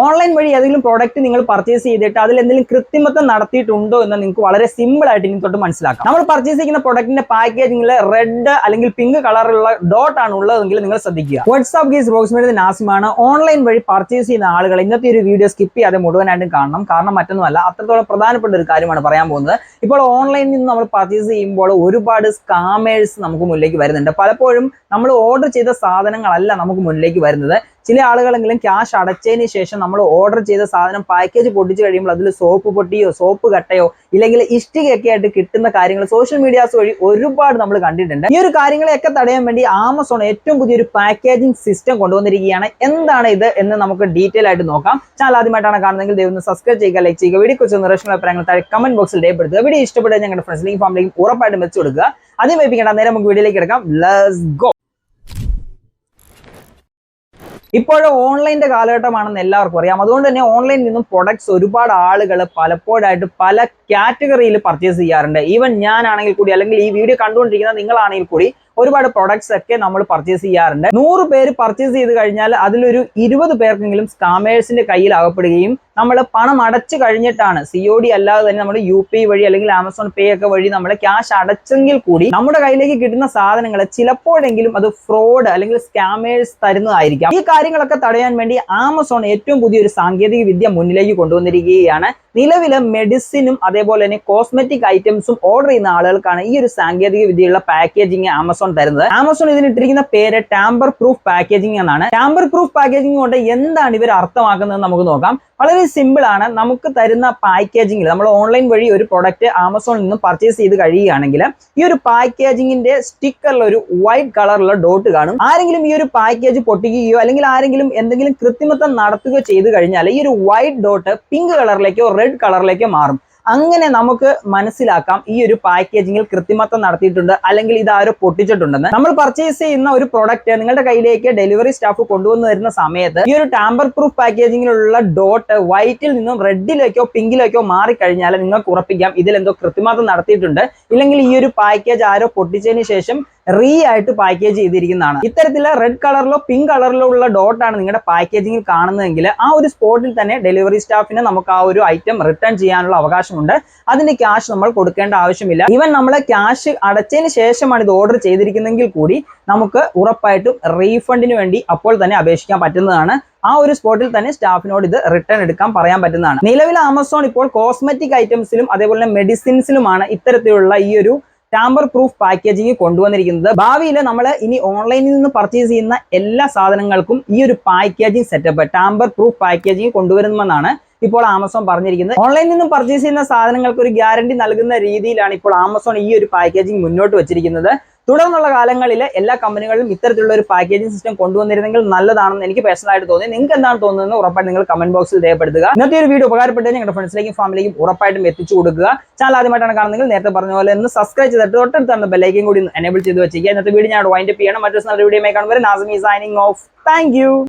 Online വഴി ഏതെങ്കിലും product നിങ്ങൾ പർച്ചേസ് ചെയ്തിട്ട് അതിൽ എന്തെങ്കിലും കൃത്രിമത്വം നടത്തിയിട്ടുണ്ടോ എന്ന് നിങ്ങൾക്ക് വളരെ സിമ്പിൾ ആയിട്ട് ഇനി തൊട്ട് മനസ്സിലാക്കാം. നമ്മൾ പർച്ചേസ് ചെയ്യുന്ന പ്രോഡക്റ്റിന്റെ പാക്കേജിംഗിൽ റെഡ് അല്ലെങ്കിൽ പിങ്ക് കളറുള്ള ഡോട്ട് ആണ് ഉള്ളതെങ്കിൽ നിങ്ങൾ ശ്രദ്ധിക്കുക. വാട്സ്ആപ്പ് ഗീസ് റോസ്മേഡ് നാസിമാണ്. ഓൺലൈൻ വഴി പർച്ചേസ് ചെയ്യുന്ന ആളുകൾ ഇന്നത്തെ ഒരു വീഡിയോ സ്കിപ്പ് ചെയ്യാതെ മുഴുവനായിട്ടും കാണണം. കാരണം മറ്റൊന്നുമല്ല അത്രത്തോളം പ്രധാനപ്പെട്ട ഒരു കാര്യമാണ് പറയാൻ പോകുന്നത്. ഇപ്പോൾ ഓൺലൈനിൽ നിന്ന് നമ്മൾ പർച്ചേസ് ചെയ്യുമ്പോൾ ഒരുപാട് സ്കാമേഴ്സ് നമുക്ക് മുന്നിലേക്ക് വരുന്നുണ്ട്. പലപ്പോഴും നമ്മൾ ഓർഡർ ചെയ്ത സാധനങ്ങളല്ല നമുക്ക് മുന്നിലേക്ക് വരുന്നത്. ചില ആളുകളെങ്കിലും ക്യാഷ് അടച്ചതിന് ശേഷം നമ്മൾ ഓർഡർ ചെയ്ത സാധനം പാക്കേജ് പൊട്ടിച്ച് കഴിയുമ്പോൾ അതിൽ സോപ്പ് പൊട്ടിയോ സോപ്പ് കട്ടയോ ഇല്ലെങ്കിൽ ഇഷ്ടികയൊക്കെ ആയിട്ട് കിട്ടുന്ന കാര്യങ്ങൾ സോഷ്യൽ മീഡിയാസ് വഴി ഒരുപാട് നമ്മൾ കണ്ടിട്ടുണ്ട്. ഈ ഒരു കാര്യങ്ങളെയൊക്കെ തടയാൻ വേണ്ടി ആമസോൺ ഏറ്റവും പുതിയൊരു പാക്കേജിംഗ് സിസ്റ്റം കൊണ്ടുവന്നിരിക്കുകയാണ്. എന്താണ് ഇത് എന്ന് നമുക്ക് ഡീറ്റെയിൽ ആയിട്ട് നോക്കാം. ചാനൽ ആദ്യമായിട്ടാണ് കാണുന്നതെങ്കിൽ ദൈവം സബ്സ്ക്രൈബ് ചെയ്യുക ലൈക്ക് ചെയ്യുക വീഡിയോ കുറിച്ച് നിർദ്ദേശങ്ങൾ അഭിപ്രായങ്ങൾ താഴെ കമന്റ് ബോക്സിൽ രേഖപ്പെടുത്തുക. വീഡിയോ ഇഷ്ടപ്പെട്ട ഞങ്ങളുടെ ഫ്രണ്ട്സിലേക്കും ഫാമിലിക്കും ഉറപ്പായിട്ടും വെച്ചു കൊടുക്കുക. ആദ്യം വൈപ്പിക്കേണ്ട നേരെ നമുക്ക് വീഡിയോയിലേക്ക് എടുക്കാം ലെറ്റ്സ് ഗോ ഇപ്പോഴും ഓൺലൈന്റെ കാലഘട്ടമാണെന്ന് എല്ലാവർക്കും അറിയാം. അതുകൊണ്ട് തന്നെ ഓൺലൈനിൽ നിന്നും പ്രൊഡക്ട്സ് ഒരുപാട് ആളുകൾ പലപ്പോഴായിട്ട് പല കാറ്റഗറിയിൽ പർച്ചേസ് ചെയ്യാറുണ്ട്. ഈവൻ ഞാനാണെങ്കിൽ കൂടി അല്ലെങ്കിൽ ഈ വീഡിയോ കണ്ടുകൊണ്ടിരിക്കുന്ന നിങ്ങളാണെങ്കിൽ കൂടി ഒരുപാട് പ്രൊഡക്ട്സ് ഒക്കെ നമ്മൾ പർച്ചേസ് ചെയ്യാറുണ്ട്. നൂറ് പേര് പർച്ചേസ് ചെയ്ത് കഴിഞ്ഞാൽ അതിലൊരു ഇരുപത് പേർക്കെങ്കിലും സ്കാമേഴ്സിന്റെ കയ്യിൽ അകപ്പെടുകയും നമ്മൾ പണം അടച്ചു കഴിഞ്ഞിട്ടാണ് സി ഒ ഡി അല്ലാതെ തന്നെ നമ്മൾ യു പി വഴി അല്ലെങ്കിൽ ആമസോൺ പേ ഒക്കെ വഴി നമ്മൾ ക്യാഷ് അടച്ചെങ്കിൽ കൂടി നമ്മുടെ കയ്യിലേക്ക് കിട്ടുന്ന സാധനങ്ങൾ ചിലപ്പോഴെങ്കിലും അത് ഫ്രോഡ് അല്ലെങ്കിൽ സ്കാമേഴ്സ് തരുന്നതായിരിക്കാം. ഈ കാര്യങ്ങളൊക്കെ തടയാൻ വേണ്ടി ആമസോൺ ഏറ്റവും പുതിയൊരു സാങ്കേതിക വിദ്യ മുന്നിലേക്ക് കൊണ്ടുവന്നിരിക്കുകയാണ്. നിലവിലെ മെഡിസിനും അതേപോലെ തന്നെ കോസ്മെറ്റിക് ഐറ്റംസും ഓർഡർ ചെയ്യുന്ന ആളുകൾക്കാണ് ഈ ഒരു സാങ്കേതിക വിദ്യയുള്ള പാക്കേജിംഗ് ആമസോൺ തരുന്നത്. ആമസോൺ ഇതിന് ഇട്ടിരിക്കുന്ന പേര് ടാമ്പർ പ്രൂഫ് പാക്കേജിംഗ് എന്നാണ്. ടാമ്പർ പ്രൂഫ് പാക്കേജിംഗ് കൊണ്ട് എന്താണ് ഇവർ അർത്ഥമാക്കുന്നത് നമുക്ക് നോക്കാം. വളരെ സിമ്പിൾ ആണ്. നമുക്ക് തരുന്ന പാക്കേജിംഗിൽ നമ്മൾ ഓൺലൈൻ വഴി ഒരു പ്രൊഡക്റ്റ് ആമസോണിൽ നിന്നും പർച്ചേസ് ചെയ്ത് കഴിയുകയാണെങ്കിൽ ഈ ഒരു പാക്കേജിങ്ങിന്റെ സ്റ്റിക്കറിൽ ഒരു വൈറ്റ് കളറുള്ള ഡോട്ട് കാണും. ആരെങ്കിലും ഈ ഒരു പാക്കേജ് പൊട്ടിക്കുകയോ അല്ലെങ്കിൽ ആരെങ്കിലും എന്തെങ്കിലും കൃത്രിമത്വം നടത്തുകയോ ചെയ്തു കഴിഞ്ഞാൽ ഈ ഒരു വൈറ്റ് ഡോട്ട് പിങ്ക് കളറിലേക്കോ റെഡ് കളറിലേക്കോ മാറും. അങ്ങനെ നമുക്ക് മനസ്സിലാക്കാം ഈ ഒരു പാക്കേജിങ്ങിൽ കൃത്രിമത്വം നടത്തിയിട്ടുണ്ട് അല്ലെങ്കിൽ ഇത് ആരോ പൊട്ടിച്ചിട്ടുണ്ടെന്ന്. നമ്മൾ പർച്ചേസ് ചെയ്യുന്ന ഒരു പ്രോഡക്റ്റ് നിങ്ങളുടെ കയ്യിലേക്ക് ഡെലിവറി സ്റ്റാഫ് കൊണ്ടുവന്നു വരുന്ന സമയത്ത് ഈ ഒരു ടാമ്പർ പ്രൂഫ് പാക്കേജിങ്ങിലുള്ള ഡോട്ട് വൈറ്റിൽ നിന്നും റെഡിലേക്കോ പിങ്കിലേക്കോ മാറിക്കഴിഞ്ഞാൽ നിങ്ങൾക്ക് ഉറപ്പിക്കാം ഇതിൽ എന്തോ കൃത്രിമത്വം നടത്തിയിട്ടുണ്ട്. ഇല്ലെങ്കിൽ ഈ ഒരു പാക്കേജ് ആരോ പൊട്ടിച്ചതിന് ശേഷം റീ ആയിട്ട് പാക്കേജ് ചെയ്തിരിക്കുന്നതാണ്. ഇത്തരത്തിൽ റെഡ് കളറിലോ പിങ്ക് കളറിലോ ഉള്ള ഡോട്ടാണ് നിങ്ങളുടെ പാക്കേജിങ്ങിൽ കാണുന്നതെങ്കിൽ ആ ഒരു സ്പോട്ടിൽ തന്നെ ഡെലിവറി സ്റ്റാഫിന് നമുക്ക് ആ ഒരു ഐറ്റം റിട്ടേൺ ചെയ്യാനുള്ള അവകാശമുണ്ട്. അതിന്റെ ക്യാഷ് നമ്മൾ കൊടുക്കേണ്ട ആവശ്യമില്ല. ഈവൻ നമ്മൾ ക്യാഷ് അടച്ചതിന് ശേഷമാണ് ഇത് ഓർഡർ ചെയ്തിരിക്കുന്നതെങ്കിൽ കൂടി നമുക്ക് ഉറപ്പായിട്ടും റീഫണ്ടിന് വേണ്ടി അപ്പോൾ തന്നെ അപേക്ഷിക്കാൻ പറ്റുന്നതാണ്. ആ ഒരു സ്പോട്ടിൽ തന്നെ സ്റ്റാഫിനോട് ഇത് റിട്ടേൺ എടുക്കാൻ പറയാൻ പറ്റുന്നതാണ്. നിലവിൽ ആമസോൺ ഇപ്പോൾ കോസ്മെറ്റിക് ഐറ്റംസിലും അതേപോലെ മെഡിസിൻസിലുമാണ് ഇത്തരത്തിലുള്ള ഈ ഒരു ടാമ്പർ പ്രൂഫ് പാക്കേജിംഗ് കൊണ്ടുവന്നിരിക്കുന്നത്. ഭാവിയിൽ നമ്മൾ ഇനി ഓൺലൈനിൽ നിന്ന് പർച്ചേസ് ചെയ്യുന്ന എല്ലാ സാധനങ്ങൾക്കും ഈ ഒരു packaging setup tamper proof packaging കൊണ്ടുവരുമെന്നാണ് ഇപ്പോൾ ആമസോൺ പറഞ്ഞിരിക്കുന്നത്. ഓൺലൈനിൽ നിന്നും പർച്ചേസ് ചെയ്യുന്ന സാധനങ്ങൾക്ക് ഒരു ഗ്യാരണ്ടി നൽകുന്ന രീതിയിലാണ് ഇപ്പോൾ ആമസോൺ ഈ ഒരു പാക്കേജിംഗ് മുന്നോട്ട് വെച്ചിരിക്കുന്നത്. തുടർന്നുള്ള കാലങ്ങളിൽ എല്ലാ കമ്പനികളിലും ഇത്തരത്തിലുള്ള ഒരു പാക്കേജിംഗ് സിസ്റ്റം കൊണ്ടുവന്നിരുന്നെങ്കിൽ നല്ലതാണെന്ന് എനിക്ക് പേഴ്സണൽ ആയിട്ട് തോന്നി. നിങ്ങൾക്ക് എന്താണ് തോന്നുന്നത് ഉറപ്പായിട്ട് നിങ്ങൾ കമന്റ് ബോക്സിൽ രേഖപ്പെടുത്തുക. ഇന്നത്തെ ഒരു വീഡിയോ ഉപകാരപ്പെട്ടത് നിങ്ങളുടെ ഫ്രണ്ട്സിലേക്കും ഫാമിലിക്കും ഉറപ്പായിട്ടും എത്തിച്ചു കൊടുക്കുക. ചാനൽ ആദ്യമായിട്ടാണ് കാണുന്നെങ്കിൽ നേരത്തെ പറഞ്ഞ പോലെ ഒന്ന് സബ്സ്ക്രൈബ് ചെയ്തിട്ട് തൊട്ടടുത്താണ് ബെല്ലൈക്കും കൂടി എനേബിൾ ചെയ്ത് വെച്ചിരിക്കുക. ഇന്നത്തെ വീഡിയോ ഞാൻ വൈൻഡപ്പ് ചെയ്യണം. മറ്റൊരു നല്ല വീഡിയോ കാണുമ്പോൾ നാസമി സൈനിങ് ഓഫ് താങ്ക്